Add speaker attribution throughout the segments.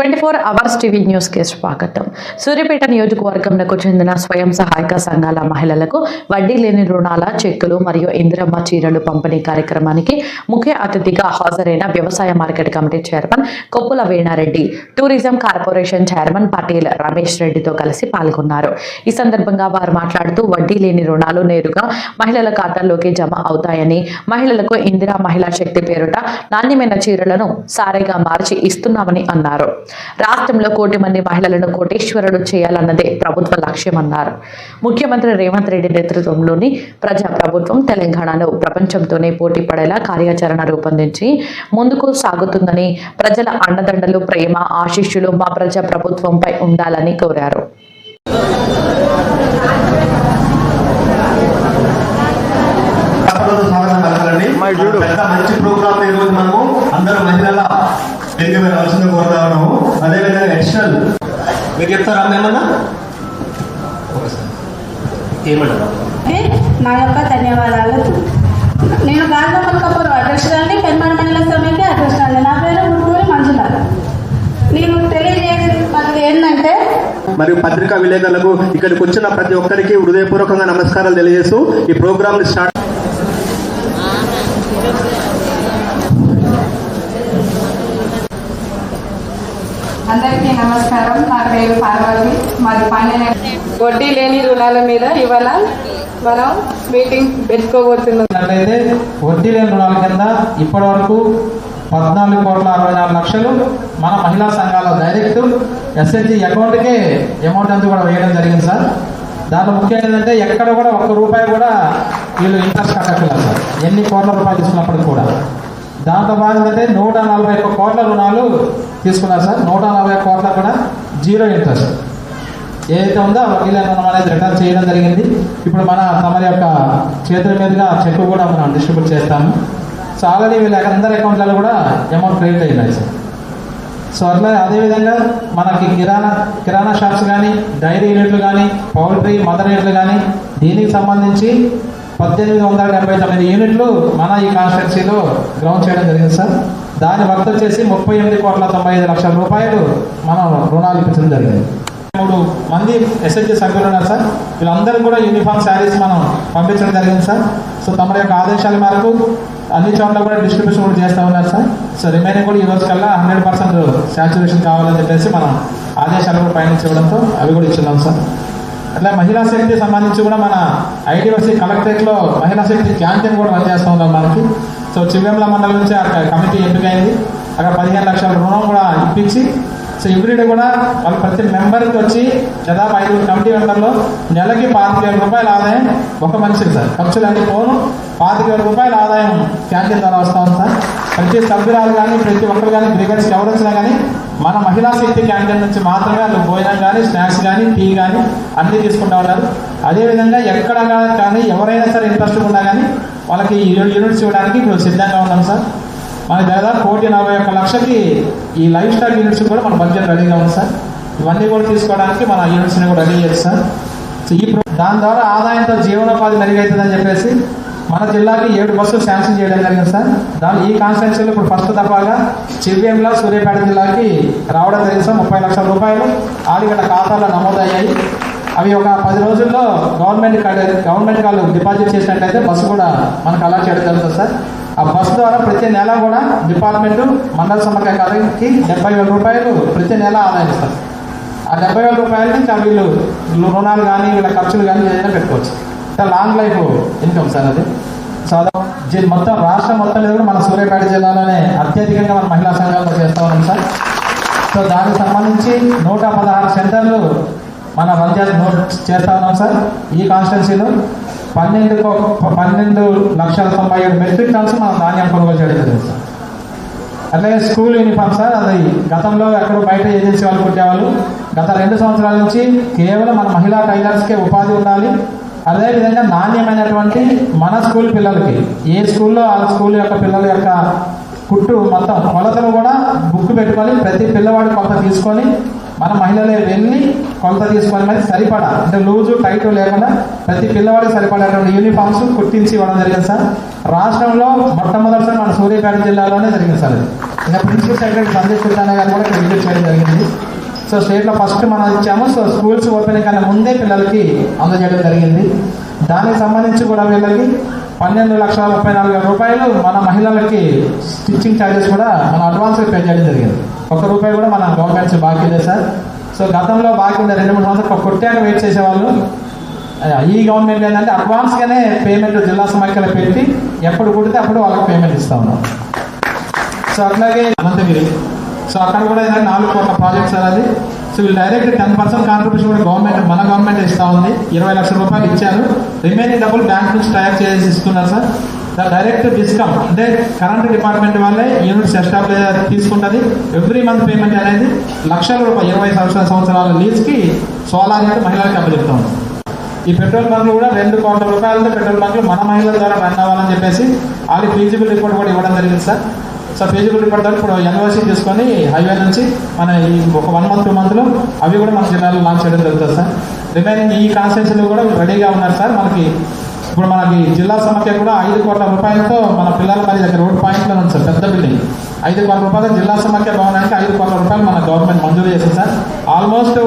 Speaker 1: Twenty four hours TV న్యూస్కి స్వాగతం. సూర్యపేట నియోజకవర్గంకు చెందిన స్వయం సహాయక సంఘాల మహిళలకు వడ్డీ లేని రుణాల చెక్కులు మరియు ఇందిరమ్మ చీరలు పంపిణీ కార్యక్రమానికి ముఖ్య అతిథిగా హాజరైన వ్యవసాయ market committee chairman Koppula Veena Reddy tourism corporation chairman Patel Ramesh రెడ్డితో కలిసి పాల్గొన్నారు. ఈ సందర్భంగా వారు మాట్లాడుతూ వడ్డీ లేని రుణాలు నేరుగా మహిళల ఖాతాల్లోకి జమ అవుతాయని మహిళలకు ఇందిరా మహిళా శక్తి పేరుట నాణ్యమైన చీరలను సారేగా మార్చి ఇస్తున్నామని అన్నారు. రాష్ట్రంలో కోటి మంది మహిళలను కోటేశ్వరుడు చేయాలన్నదే ప్రభుత్వ లక్ష్యమన్నారు. ముఖ్యమంత్రి రేవంత్ రెడ్డి నేతృత్వంలోని ప్రజా ప్రభుత్వం తెలంగాణలో ప్రపంచంతోనే పోటీ పడేలా కార్యాచరణ రూపొందించి ముందుకు సాగుతుందని ప్రజల అండదండలు ప్రేమ ఆశీస్సులు మా ప్రజా ప్రభుత్వంపై ఉండాలని కోరారు.
Speaker 2: పెద్ద మంచి ప్రోగ్రామ్ ఈరోజు మనము అందరూ మహిళల వేదిక కోరుతా ఉన్నాము. అదేవిధంగా అడిషనల్ మీరు చెప్తారా అమ్మ ఏమన్నా?
Speaker 3: కి నా యొక్క ధన్యవాదాలు. నేను గాంధీ మల్కాపురం అధ్యక్షురాలి పెన్మడ మండల సమైక్య అధ్యక్షురాలి నా పేరు మురుగురి మంజుల. నేను తెలియజేసేది ఏంటంటే
Speaker 2: మరియు పత్రికా విలేకరులకు ఇక్కడికి వచ్చిన ప్రతి ఒక్కరికి హృదయపూర్వకంగా నమస్కారాలు తెలియజేస్తూ ఈ ప్రోగ్రామ్ స్టార్ట్
Speaker 4: అందరికీ నమస్కారం. నా పేరు పార్వతి. మాది పాండ్య వడ్డీ లేని రుణాల మీద ఇవాళ మనం మీటింగ్ పెట్టుకోబోతున్నాం.
Speaker 5: అయితే వడ్డీ లేని రుణాల కింద ఇప్పటి వరకు పద్నాలుగు కోట్ల అరవై నాలుగు లక్షలు మన మహిళా సంఘాల డైరెక్ట్ ఎస్ఎస్జి అకౌంట్కే అమౌంట్ అంతా కూడా వేయడం జరిగింది సార్. దాంట్లో ముఖ్యం ఏంటంటే ఎక్కడ కూడా ఒక్క రూపాయి కూడా వీళ్ళు ఇంట్రెస్ట్ కట్టట్లేదు సార్. ఎన్ని కోట్ల రూపాయలు తీసుకున్నప్పటికి కూడా. దాంతో భాగంగా నూట నలభై ఒక్క కోట్ల రుణాలు తీసుకున్నారు సార్. నూట నలభై కోట్ల కూడా జీరో ఇంట్రెస్ట్. ఏదైతే ఉందో ఆ వకీల రుణం అనేది రిటర్న్ చేయడం జరిగింది. ఇప్పుడు మన తమరి యొక్క చేతుల మీదుగా చెక్ కూడా మనం డిస్ట్రిబ్యూట్ చేస్తాము. సో ఆల్రెడీ వీళ్ళ అందరి అకౌంట్లలో కూడా అమౌంట్ క్రెడిట్ అయినాయి సార్. సో అట్లా అదేవిధంగా మనకి కిరాణా కిరాణా షాప్స్ కానీ డైరీ యూనిట్లు కానీ పౌల్ట్రీ మదర్ యూనిట్లు కానీ దీనికి సంబంధించి పద్దెనిమిది వందల డెబ్బై తొమ్మిది యూనిట్లు మన ఈ కాన్స్టిట్యున్సీలో గ్రౌండ్ చేయడం జరిగింది సార్. దాని వర్త్ చేసి ముప్పై ఎనిమిది కోట్ల తొంభై ఐదు లక్షల రూపాయలు మనం రుణాలు ఇప్పించడం జరిగింది. మూడు మంది ఎస్హెచ్జి సభ్యులు ఉన్నారు సార్. వీళ్ళందరూ కూడా యూనిఫామ్ శారీస్ మనం పంపించడం జరిగింది సార్. సో తమ యొక్క ఆదేశాల మేరకు అన్ని చోట్ల కూడా డిస్ట్రిబ్యూషన్ కూడా చేస్తూ ఉన్నారు సార్. సో రిమైనింగ్ కూడా ఈ రోజు కల్లా హండ్రెడ్ పర్సెంట్ శాచురేషన్ కావాలని చెప్పేసి మనం ఆదేశాలు కూడా పయనించడంతో అవి కూడా ఇచ్చున్నాం సార్. అట్లా మహిళా శక్తి సంబంధించి కూడా మన ఐటీవసీ కలెక్టరేట్లో మహిళా శక్తి క్యాంటీన్ కూడా రన్ చేస్తూ ఉన్నాం మనకి. సో చివెంల మండలం నుంచి అక్కడ కమిటీ ఎంపికైంది. అక్కడ పదిహేను లక్షల రుణం కూడా ఇప్పించి సో ఎవ్రీడే కూడా వాళ్ళు ప్రతి మెంబర్కి వచ్చి దాదాపు ఐదు కమిటీ మెంబర్లో నెలకి పాతిక వేల రూపాయల ఆదాయం ఒక మనిషికి సార్. ఖర్చులన్నీ పోను పాతిక వేల రూపాయల ఆదాయం క్యాంటీన్ ద్వారా వస్తూ ఉంది సార్. ప్రతి సభ్యురాలు కానీ ప్రతి ఒక్కరు కానీ బ్రిగేడ్స్ ఎవరు వచ్చినా కానీ మన మహిళా శక్తి క్యాంటీన్ నుంచి మాత్రమే వాళ్ళు భోజనం కానీ స్నాక్స్ కానీ టీ కానీ అన్నీ తీసుకుంటా ఉన్నారు. అదేవిధంగా ఎక్కడ కానీ ఎవరైనా సరే ఇంట్రెస్ట్ ఉన్నా కానీ వాళ్ళకి ఈ యూనిట్స్ ఇవ్వడానికి ఇప్పుడు సిద్ధంగా ఉన్నాం సార్. మనకి దాదాపు కోటి నలభై ఒక్క లక్షకి ఈ లైఫ్ స్టైల్ యూనిట్స్ కూడా మన బడ్జెట్ రెడీగా ఉంది సార్. ఇవన్నీ కూడా తీసుకోవడానికి మన యూనిట్స్ని కూడా రెడీ చేయదు సార్. సో ఈ దాని ద్వారా ఆదాయంతో జీవనోపాధి మెరుగవుతుందని చెప్పేసి మన జిల్లాకి ఏడు బస్సులు శాంక్షన్ చేయడం జరిగింది సార్. దాని ఈ కాన్స్టిట్యున్సీలో ఇప్పుడు ఫస్ట్ దఫాగా చివ్యంలో సూర్యాపేట జిల్లాకి రావడం జరిగింది సార్. ముప్పై లక్షల రూపాయలు ఆడిగడ్డ ఖాతాలో నమోదయ్యాయి. అవి ఒక పది రోజుల్లో గవర్నమెంట్ కాడ- గవర్నమెంట్ వాళ్ళు డిపాజిట్ చేసినట్లయితే బస్సు కూడా మనకు అలా చేయడం జరుగుతుంది సార్. ఆ బస్సు ద్వారా ప్రతి నెల కూడా డిపార్ట్మెంట్ మండల సమగ్ర కార్యకి డెబ్బై వేల రూపాయలు ప్రతి నెల ఆదాయం ఇస్తారు. ఆ డెబ్బై వేల రూపాయల నుంచి వీళ్ళు రుణాలు కానీ వీళ్ళ ఖర్చులు కానీ ఏదైనా పెట్టుకోవచ్చు. Sir long life income sir అది. సో దీని మొత్తం రాష్ట్రం మొత్తం మీద కూడా మన సూర్యాపేట జిల్లాలోనే అత్యధికంగా మన మహిళా సంఘాల్లో చేస్తూ ఉన్నాం సార్. సో దానికి సంబంధించి నూట పదహారు సెంటర్లు మన రన్ నోట్ చేస్తా ఉన్నాం సార్. ఈ కాన్స్టిట్యున్సీలో పన్నెండు పన్నెండు లక్షల తొంభై ఏడు మెట్రిక్ టన్స్ మనం ధాన్యం కొనుగోలు చేయడం జరిగింది సార్. అట్లాగే స్కూల్ యూనిఫామ్ సార్ అది గతంలో ఎక్కడో బయట ఏజెన్సీ వాళ్ళు కుట్టేవాళ్ళు. గత రెండు సంవత్సరాల నుంచి కేవలం మన మహిళా టైలర్స్కే ఉపాధి ఉండాలి. అదేవిధంగా నాణ్యమైనటువంటి మన స్కూల్ పిల్లలకి ఏ స్కూల్లో ఆ స్కూల్ యొక్క పిల్లల యొక్క కుట్టు మొత్తం కొలతలు కూడా బుక్ పెట్టుకొని ప్రతి పిల్లవాడి కొలత తీసుకొని మన మహిళలే వెళ్ళి కొలత తీసుకొని మరి సరిపడా? అంటే లూజు టైట్ లేకుండా ప్రతి పిల్లవాడికి సరిపడేటువంటి యూనిఫామ్స్ కుర్తించి ఇవ్వడం జరిగింది సార్. రాష్ట్రంలో మొట్టమొదటిసారి మన సూర్యాపేట జిల్లాలోనే జరిగింది సార్ ఇంకా ప్రిన్సిపల్ సెక్రటరీ సందేశ్ సుల్తానా గారు కూడా విజిట్ చేయడం జరిగింది. సో స్టేట్లో ఫస్ట్ మనం ఇచ్చాము. సో స్కూల్స్ ఓపెనింగ్ కన్నా ముందే పిల్లలకి అందజేయడం జరిగింది. దానికి సంబంధించి కూడా వీళ్ళకి పన్నెండు లక్షల ముప్పై నాలుగు వేల రూపాయలు మన మహిళలకి స్టిచ్చింగ్ ఛార్జెస్ కూడా మన అడ్వాన్స్గా పే చేయడం జరిగింది. ఒక్క రూపాయి కూడా మన గవర్నమెంట్స్ బాకీ లేదు సార్. సో గతంలో బాకీ ఉంది రెండు మూడు సంవత్సరాలు కొట్టాక వెయిట్ చేసేవాళ్ళు. ఈ గవర్నమెంట్ ఏంటంటే అడ్వాన్స్గానే పేమెంట్ జిల్లా సమాఖ్యలో పెట్టి ఎప్పుడు కుడితే అప్పుడు వాళ్ళకి పేమెంట్ ఇస్తా ఉన్నాం. సో అట్లాగే అనంతగిరి సో అక్కడ కూడా ఏంటంటే నాలుగు కోట్ల ప్రాజెక్ట్ సార్ అది. సో వీళ్ళు డైరెక్ట్ టెన్ పర్సెంట్ కాంట్రిబ్యూషన్ కూడా గవర్నమెంట్ మన గవర్నమెంట్ ఇస్తా ఉంది. ఇరవై లక్షల రూపాయలు ఇచ్చారు. రిమైనింగ్ డబ్బులు బ్యాంక్ నుంచి తయారు చేసి ఇస్తున్నారు సార్. డైరెక్ట్ డిస్కమ్ అంటే కరెంట్ డిపార్ట్మెంట్ వాళ్ళే యూనిట్స్ ఎస్టాబ్లిష్ తీసుకుంటుంది. ఎవ్రీ మంత్ పేమెంట్ అనేది లక్షల రూపాయలు ఇరవై సంవత్సరాల సంవత్సరాల లీజ్కి సోలార్ అనేది మహిళలకు అప్పచెప్తా ఉన్నాం. ఈ పెట్రోల్ బంక్లు కూడా రెండు కోట్ల రూపాయలతో పెట్రోల్ బంక్లు మన మహిళల ద్వారా రన్ అవ్వాలని చెప్పేసి అది ఫీజిబుల్ రిపోర్ట్ కూడా ఇవ్వడం జరిగింది సార్. సో ఫీజిబుల్ రిపోర్ట్ ద్వారా ఇప్పుడు ఎన్ఓసి తీసుకొని హైవే నుంచి మన ఈ ఒక వన్ మంత్ టూ మంత్లో అవి కూడా మన జిల్లాలో లాంచ్ చేయడం జరుగుతుంది సార్. రిమైనింగ్ ఈ కాన్స్టిట్యూన్సీలో కూడా రెడీగా ఉన్నారు సార్. మనకి ఇప్పుడు మనకి జిల్లా సమాఖ్య కూడా ఐదు కోట్ల రూపాయలతో మన పిల్లల పని దగ్గర రోడ్ పాయింట్లో ఉంది సార్ పెద్ద బిల్డింగ్ ఐదు కోట్ల రూపాయలు జిల్లా సమాఖ్య భవనానికి ఐదు కోట్ల రూపాయలు మన గవర్నమెంట్ మంజూరు చేసింది సార్. ఆల్మోస్ట్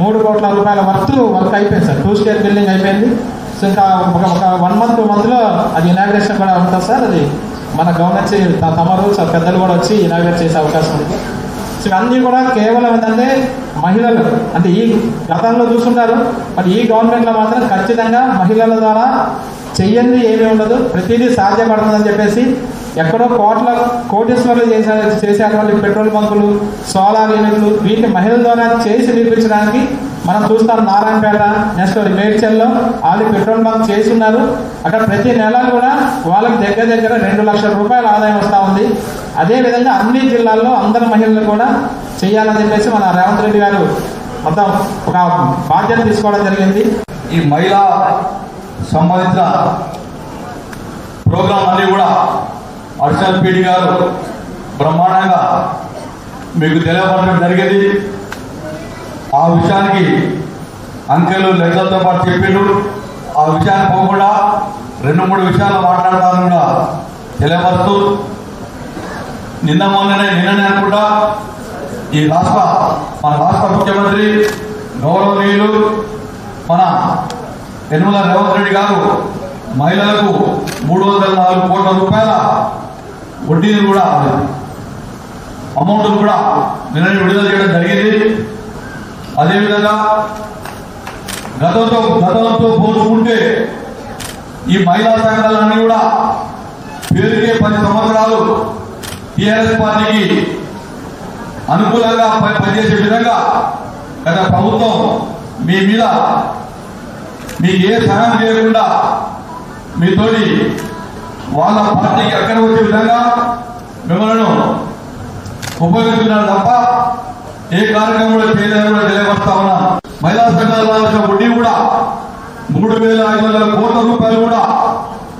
Speaker 5: మూడు కోట్ల రూపాయల వర్క్ వర్క్ అయిపోయింది సార్. టూ స్టేర్ బిల్డింగ్ అయిపోయింది. సో ఇంకా ఒక ఒక వన్ మంత్ టూ మంత్లో అది ఇనాగ్రేషన్ కూడా ఉంటుంది సార్. అది మన గవర్నమెంట్ తమరు సార్ పెద్దలు కూడా వచ్చి ఇనాగ్రేట్ చేసే అవకాశం ఉంది. సో ఇవన్నీ కూడా కేవలం ఏంటంటే మహిళలు. అంటే ఈ గతంలో చూస్తుంటారు మరి ఈ గవర్నమెంట్లో మాత్రం ఖచ్చితంగా మహిళల ద్వారా చెయ్యండి ఏమీ ఉండదు ప్రతిదీ సాధ్యపడుతుందని చెప్పేసి ఎక్కడో కోట్ల కోటేశ్వర్లు చేసే చేసేటువంటి పెట్రోల్ బంకులు సోలార్ యూనిట్లు వీటిని మహిళల ద్వారా చేసి నిర్మించడానికి మనం చూస్తాం నారాయణపేట నెక్స్ట్ మేడ్చల్లో వాళ్ళు పెట్రోల్ బంక్ చేసి ఉన్నారు అక్కడ ప్రతి నెల కూడా వాళ్ళకి దగ్గర దగ్గర రెండు లక్షల రూపాయల ఆదాయం వస్తూ ఉంది. అదేవిధంగా అన్ని జిల్లాల్లో అందరి మహిళలు కూడా చేయాలని చెప్పేసి మన రేవంత్ రెడ్డి గారు మొత్తం ఒక బాధ్యత తీసుకోవడం జరిగింది.
Speaker 6: ఈ మహిళా సంబంధించిన ప్రోగ్రాం అన్ని కూడా అర్షల్ పీడి గారు బ్రహ్మాండంగా మీకు తెలియపరచడం జరిగింది. ఆ విషయానికి అంకెలు లెక్కలతో పాటు చెప్పిండు ఆ విషయాన్ని పోకుండా రెండు మూడు విషయాలు మాట్లాడతాను కూడా తెలియపరుస్తూ నిన్న మొన్ననే నిన్ననే అనుకుంటా ఈ రాష్ట్ర మన రాష్ట్ర ముఖ్యమంత్రి గౌరవనీయులు మన యనమల రేవంత్ రెడ్డి గారు మహిళలకు మూడు వందల నాలుగు కోట్ల రూపాయల వడ్డీని కూడా అమౌంట్ కూడా నిన్న విడుదల చేయడం జరిగింది. అదేవిధంగా గతంతో గతంతో పోల్చుకుంటే ఈ మహిళా సంఘాలన్నీ కూడా పేరుకే పది సంవత్సరాలు టీఆర్ఎస్ పార్టీకి అనుకూలంగా పనిచేసే విధంగా గత ప్రభుత్వం మీ మీద మీకు ఏ సహాయం చేయకుండా మీతోటి వాళ్ళ పార్టీకి అక్కడ వచ్చే విధంగా మిమ్మల్ని ఉపయోగిస్తున్నారు తప్ప ఏ కార్యక్రమం కూడా చేయలేదని కూడా తెలియపరుస్తా ఉన్నా. మహిళా సంఘాలు రావాల్సిన వడ్డీ కూడా మూడు వేల ఐదు వందల కోట్ల రూపాయలు కూడా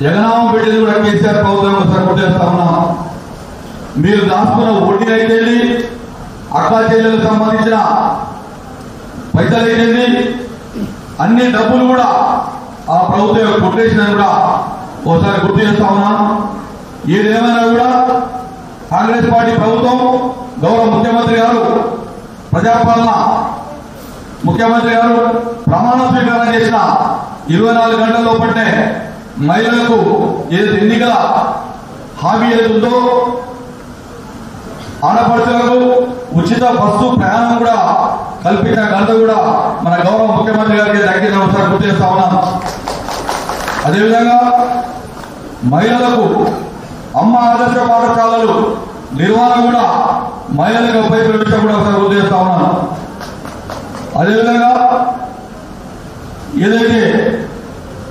Speaker 6: జగనామం పెట్టేది కూడా కేసీఆర్ ప్రభుత్వం ఒకసారి కొట్టేస్తా ఉన్నాం. మీరు దాచుకున్న వడ్డీ అయితే అక్కా చెల్లెలకు సంబంధించిన పైసలు అయితే అన్ని డబ్బులు కూడా ఆ ప్రభుత్వం కొట్టేసిన కూడా ఒకసారి గుర్తు చేస్తా ఉన్నా. ఏదేమైనా కూడా కాంగ్రెస్ పార్టీ ప్రభుత్వం గౌరవ ముఖ్యమంత్రి గారు ప్రజాపాలన ముఖ్యమంత్రి గారు ప్రమాణ స్వీకారం చేసిన ఇరవై నాలుగు గంటల లోపలనే మహిళలకు ఏదైతే ఎన్నికల హామీ ఏదైతుందో ఆడపడుచులకు ఉచిత బస్సు ప్రయాణం కూడా కల్పించిన ఘనత కూడా మన గౌరవ ముఖ్యమంత్రి గారికి దక్కిన ఒకసారి గుర్తు చేస్తా ఉన్నాం. అదేవిధంగా మహిళలకు అమ్మ ఆదర్శ పాఠశాలలు నిర్వహణ కూడా మహిళలకు ఉపయోగించిన విషయం కూడా ఒకసారి గుర్తు చేస్తా ఉన్నాను అదేవిధంగా ఏదైతే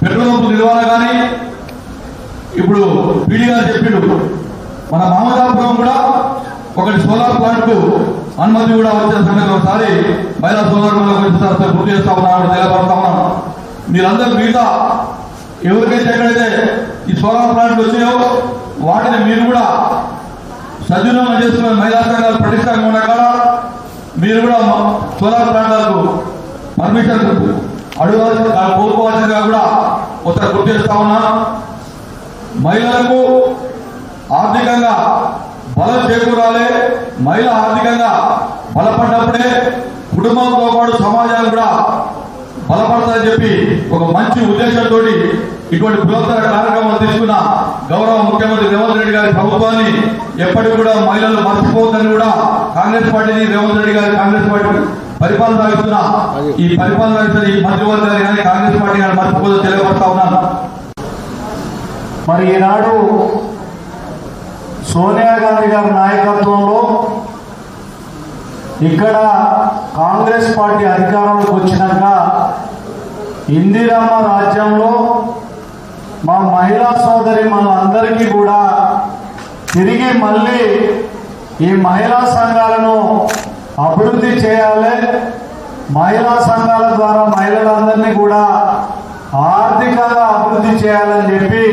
Speaker 6: పెట్రోల్ పంపు నిర్వహణ కానీ ఇప్పుడు పీడి గారు చెప్పిండు మన మామదాపురం కూడా ఒకటి సోలార్ ప్లాంట్కు అనుమతి కూడా వచ్చిన సంగతి ఒకసారి మహిళా సోలార్ గురించి సార్ గుర్తు చేస్తా ఉన్నాను తెలియపడతా ఉన్నాను మీరందరూ మిగతా ఎవరికైతే ఎక్కడైతే ఈ సోలార్ ప్లాంట్లు వచ్చాయో వాటిని మీరు కూడా సద్వినియోగం చేసుకున్న మహిళా సంఘాలు పటిష్టంగా ఉన్న కాడ మీరు కూడా సోలార్ ప్లాంట్లకు పర్మిషన్ అడగవలసిన కోరుకోవాల్సిందిగా కూడా ఒకసారి గుర్తు చేస్తా ఉన్నా. మహిళలకు ఆర్థికంగా బలం చేకూరాలి. మహిళ ఆర్థికంగా బలపడ్డప్పుడే కుటుంబంతో పాటు సమాజాన్ని కూడా బలపడతారని చెప్పి ఒక మంచి ఉద్దేశంతో ఇటువంటి బృహత్తర కార్యక్రమాలు తీసుకున్న గౌరవ ముఖ్యమంత్రి రేవంత్ రెడ్డి గారి ప్రభుత్వాన్ని ఎప్పటికి కూడా మహిళలు మర్చిపోవద్దని కూడా కాంగ్రెస్ పార్టీని రేవంత్ రెడ్డి గారి కాంగ్రెస్ పార్టీ పరిపాలన సాగిస్తున్న ఈ పరిపాలన సాగిస్తున్న ఈ మంత్రివర్గాన్ని కానీ కాంగ్రెస్ పార్టీ కానీ మర్చిపోదని తెలియపడతా ఉన్నాను.
Speaker 7: మరి ఈనాడు సోనియా గాంధీ గారి నాయకత్వంలో ఇక్కడ కాంగ్రెస్ పార్టీ అధికారంలోకి వచ్చినాక ఇందిరమ్మ రాజ్యంలో మా మహిళా సోదరి మనందరికీ కూడా తిరిగి మళ్ళీ ఈ మహిళా సంఘాలను అభివృద్ధి చేయాలి. మహిళా సంఘాల ద్వారా మహిళలందరినీ కూడా ఆర్థికంగా అభివృద్ధి చేయాలని చెప్పి